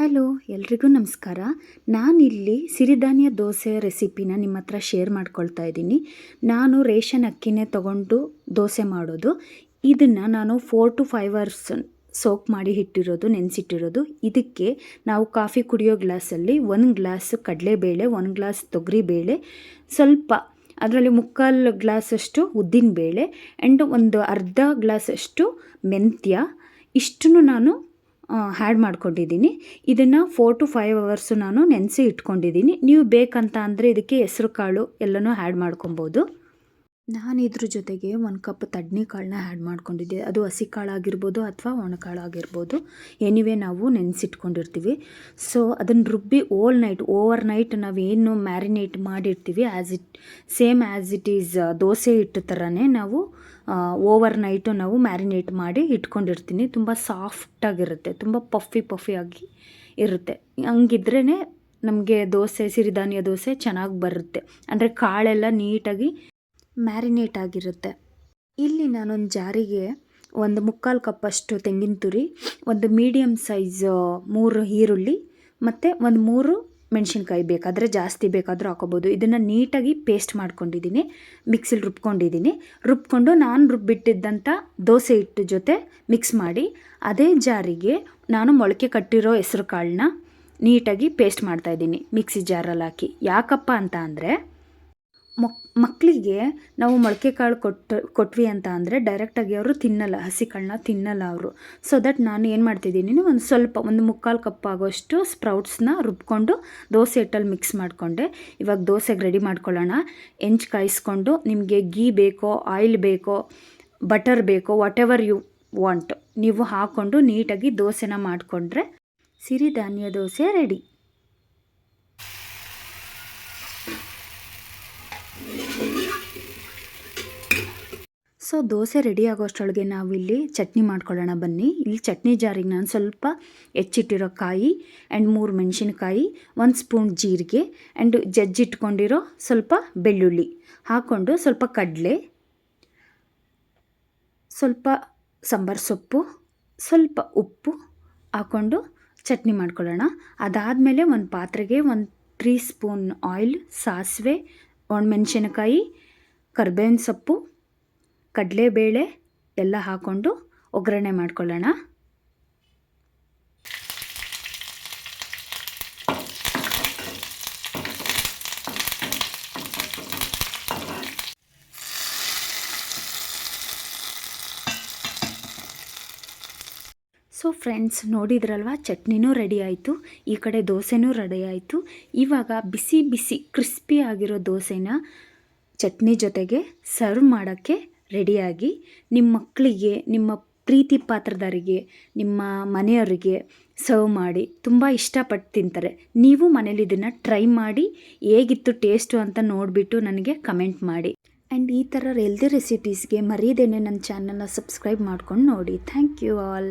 Hello, ಎಲ್ರಿಗೂ ನಮಸ್ಕಾರ. ನಾನಿಲ್ಲಿ ಸಿರಿಧಾನ್ಯ ದೋಸೆ ರೆಸಿಪಿನ ನಿಮ್ಮ ಹತ್ರ ಶೇರ್ ಮಾಡ್ಕೊಳ್ತಾ ಇದ್ದೀನಿ. ನಾನು ರೇಷನ್ ಅಕ್ಕಿನೇ ತೊಗೊಂಡು ದೋಸೆ ಮಾಡೋದು. ಇದನ್ನು ನಾನು four to five hours soak ಮಾಡಿ ಇಟ್ಟಿರೋದು ನೆನೆಸಿಟ್ಟಿರೋದು. ಇದಕ್ಕೆ ನಾವು ಕಾಫಿ ಕುಡಿಯೋ ಗ್ಲಾಸಲ್ಲಿ ಒಂದು ಗ್ಲಾಸ್ ಕಡಲೆಬೇಳೆ, ಒಂದು ಗ್ಲಾಸ್ ತೊಗರಿಬೇಳೆ, ಸ್ವಲ್ಪ ಅದರಲ್ಲಿ ಮುಕ್ಕಾಲು ಗ್ಲಾಸಷ್ಟು ಉದ್ದಿನಬೇಳೆ ಆ್ಯಂಡ್ ಒಂದು ಅರ್ಧ ಗ್ಲಾಸಷ್ಟು ಮೆಂತ್ಯ. ಇಷ್ಟನ್ನು ನಾನು ಹ್ಯಾಡ್ ಮಾಡ್ಕೊಂಡಿದ್ದೀನಿ. ಇದನ್ನು ಫೋರ್ ಟು ಫೈವ್ ಅವರ್ಸು ನಾನು ನೆನೆಸಿ ಇಟ್ಕೊಂಡಿದ್ದೀನಿ. ನೀವು ಬೇಕಂತ ಅಂದರೆ ಇದಕ್ಕೆ ಹೆಸ್ರು ಕಾಳು ಎಲ್ಲನೂ ಹ್ಯಾಡ್ ಮಾಡ್ಕೊಬೋದು. ನಾನು ಇದ್ರ ಜೊತೆಗೆ ಒಂದು ಕಪ್ ತಡ್ನಿ ಕಾಳನ್ನ ಆ್ಯಡ್ ಮಾಡ್ಕೊಂಡಿದ್ದೆ. ಅದು ಹಸಿ ಕಾಳಾಗಿರ್ಬೋದು ಅಥವಾ ಒಣಕಾಳು ಆಗಿರ್ಬೋದು ಎನಿವೇ ನಾವು ನೆನೆಸಿಟ್ಕೊಂಡಿರ್ತೀವಿ. ಸೊ ಅದನ್ನು ರುಬ್ಬಿ ಓಲ್ ನೈಟ್ ಓವರ್ ನೈಟ್ ನಾವೇನು ಮ್ಯಾರಿನೇಟ್ ಮಾಡಿರ್ತೀವಿ. As it same as it is dosa ಹಿಟ್ಟು ಥರನೇ ನಾವು ಓವರ್ ನೈಟು ನಾವು ಮ್ಯಾರಿನೇಟ್ ಮಾಡಿ ಇಟ್ಕೊಂಡಿರ್ತೀನಿ. ತುಂಬ ಸಾಫ್ಟಾಗಿರುತ್ತೆ ತುಂಬ ಪಫಿ ಪಫಿಯಾಗಿ ಇರುತ್ತೆ. ಹಂಗಿದ್ರೇ ನಮಗೆ ದೋಸೆ, ಸಿರಿಧಾನ್ಯ ದೋಸೆ ಚೆನ್ನಾಗಿ ಬರುತ್ತೆ. ಅಂದರೆ ಕಾಳೆಲ್ಲ ನೀಟಾಗಿ ಮ್ಯಾರಿನೇಟ್ ಆಗಿರುತ್ತೆ. ಇಲ್ಲಿ ನಾನೊಂದು ಜಾರಿಗೆ ಒಂದು ಮುಕ್ಕಾಲು ಕಪ್ಪಷ್ಟು ತೆಂಗಿನ ತುರಿ, ಒಂದು ಮೀಡಿಯಮ್ ಸೈಜ್ ಮೂರು ಈರುಳ್ಳಿ ಮತ್ತು ಒಂದು ಮೂರು ಮೆಣಸಿನ್ಕಾಯಿ ಬೇಕಾದರೆ ಜಾಸ್ತಿ ಬೇಕಾದರೂ ಹಾಕೋಬೋದು. ಇದನ್ನು ನೀಟಾಗಿ ಪೇಸ್ಟ್ ಮಾಡ್ಕೊಂಡಿದ್ದೀನಿ. ಮಿಕ್ಸಿಲಿ ರುಬ್ಕೊಂಡಿದ್ದೀನಿ. ರುಬ್ಕೊಂಡು ನಾನು ರುಬ್ಬಿಟ್ಟಿದ್ದಂಥ ದೋಸೆ ಹಿಟ್ಟು ಜೊತೆ ಮಿಕ್ಸ್ ಮಾಡಿ, ಅದೇ ಜಾರಿಗೆ ನಾನು ಮೊಳಕೆ ಕಟ್ಟಿರೋ ಹೆಸ್ರು ಕಾಳನ್ನ ನೀಟಾಗಿ ಪೇಸ್ಟ್ ಮಾಡ್ತಾಯಿದ್ದೀನಿ ಮಿಕ್ಸಿ ಜಾರಲ್ಲಿ ಹಾಕಿ. ಯಾಕಪ್ಪ ಅಂತ ಅಂದರೆ ಮಕ್ ಮಕ್ಕಳಿಗೆ ನಾವು ಮೊಳಕೆ ಕಾಳು ಕೊಟ್ಟು, ಕೊಟ್ವಿ ಅಂತ ಅಂದರೆ ಡೈರೆಕ್ಟಾಗಿ ಅವರು ತಿನ್ನಲ್ಲ, ಹಸಿ ಕಾಳನ್ನ ತಿನ್ನಲ್ಲ ಅವರು. ಸೊ ದಟ್ ನಾನು ಏನು ಮಾಡ್ತಿದ್ದೀನಿ ಒಂದು ಸ್ವಲ್ಪ, ಒಂದು ಮುಕ್ಕಾಲು ಕಪ್ ಆಗೋಷ್ಟು ಸ್ಪ್ರೌಟ್ಸ್ನ ರುಬ್ಕೊಂಡು ದೋಸೆ ಹಿಟ್ಟಲ್ಲಿ ಮಿಕ್ಸ್ ಮಾಡಿಕೊಂಡೆ. ಇವಾಗ ದೋಸೆಗೆ ರೆಡಿ ಮಾಡ್ಕೊಳ್ಳೋಣ. ಹೆಂಚು ಕಾಯಿಸ್ಕೊಂಡು ನಿಮಗೆ ಗೀ ಬೇಕೋ ಆಯಿಲ್ ಬೇಕೋ ಬಟರ್ ಬೇಕೋ ವಾಟ್ ಎವರ್ ಯು ವಾಂಟ್ ನೀವು ಹಾಕ್ಕೊಂಡು ನೀಟಾಗಿ ದೋಸೆನ ಮಾಡಿಕೊಂಡ್ರೆ ಸಿರಿಧಾನ್ಯ dosa ready so dosa ready ಆಗೋಷ್ಟರೊಳಗೆ ನಾವಿಲ್ಲಿ ಚಟ್ನಿ ಮಾಡ್ಕೊಳ್ಳೋಣ ಬನ್ನಿ. ಇಲ್ಲಿ ಚಟ್ನಿ ಜಾರಿಗೆ ನಾನು ಸ್ವಲ್ಪ ಹೆಚ್ಚಿಟ್ಟಿರೋ ಕಾಯಿ ಆ್ಯಂಡ್ ಮೂರು ಮೆಣಸಿನಕಾಯಿ, ಒಂದು ಸ್ಪೂನ್ ಜೀರಿಗೆ ಆ್ಯಂಡ್ ಜಜ್ಜಿಟ್ಕೊಂಡಿರೋ ಸ್ವಲ್ಪ ಬೆಳ್ಳುಳ್ಳಿ ಹಾಕ್ಕೊಂಡು ಸ್ವಲ್ಪ ಕಡಲೆ, ಸ್ವಲ್ಪ ಸಾಂಬಾರು ಸೊಪ್ಪು, ಸ್ವಲ್ಪ ಉಪ್ಪು ಹಾಕ್ಕೊಂಡು ಚಟ್ನಿ ಮಾಡ್ಕೊಳ್ಳೋಣ. ಅದಾದಮೇಲೆ ಒಂದು ಪಾತ್ರೆಗೆ ಒಂದು ತ್ರೀ ಸ್ಪೂನ್ ಆಯಿಲ್ ಸಾಸಿವೆ ಒಣಮೆಣಸಿನಕಾಯಿ ಕರ್ಬೇವಿನ ಸೊಪ್ಪು ಕಡಲೆಬೇಳೆ ಎಲ್ಲ ಹಾಕ್ಕೊಂಡು ಒಗ್ಗರಣೆ ಮಾಡ್ಕೊಳ್ಳೋಣ. ಸೊ ಫ್ರೆಂಡ್ಸ್ ನೋಡಿದ್ರಲ್ವ? ಚಟ್ನಿನೂ ರೆಡಿ ಆಯಿತು. ಈ ಕಡೆ ದೋಸೆನೂ ರೆಡಿ ಆಯಿತು. ಇವಾಗ ಬಿಸಿ ಬಿಸಿ ಕ್ರಿಸ್ಪಿ ಆಗಿರೋ ದೋಸೆನ ಚಟ್ನಿ ಜೊತೆಗೆ ಸರ್ವ್ ಮಾಡೋಕ್ಕೆ ರೆಡಿಯಾಗಿ ನಿಮ್ಮ ಮಕ್ಕಳಿಗೆ, ನಿಮ್ಮ ಪ್ರೀತಿ ಪಾತ್ರದವರಿಗೆ ನಿಮ್ಮ ಮನೆಯವರಿಗೆ ಸರ್ವ್ ಮಾಡಿ ತುಂಬ ಇಷ್ಟಪಟ್ಟು ತಿಂತಾರೆ. ನೀವು ಮನೇಲಿ ಇದನ್ನು ಟ್ರೈ ಮಾಡಿ ಹೇಗಿತ್ತು ಟೇಸ್ಟು ಅಂತ ನೋಡಿಬಿಟ್ಟು ನನಗೆ ಕಮೆಂಟ್ ಮಾಡಿ. ಆ್ಯಂಡ್ ಈ ಥರ ಹೆಲ್ದಿ ರೆಸಿಪೀಸ್ಗೆ ಮರೀದೇನೆ ನನ್ನ ಚಾನಲ್ನ ಸಬ್ಸ್ಕ್ರೈಬ್ ಮಾಡ್ಕೊಂಡು ನೋಡಿ. Thank you all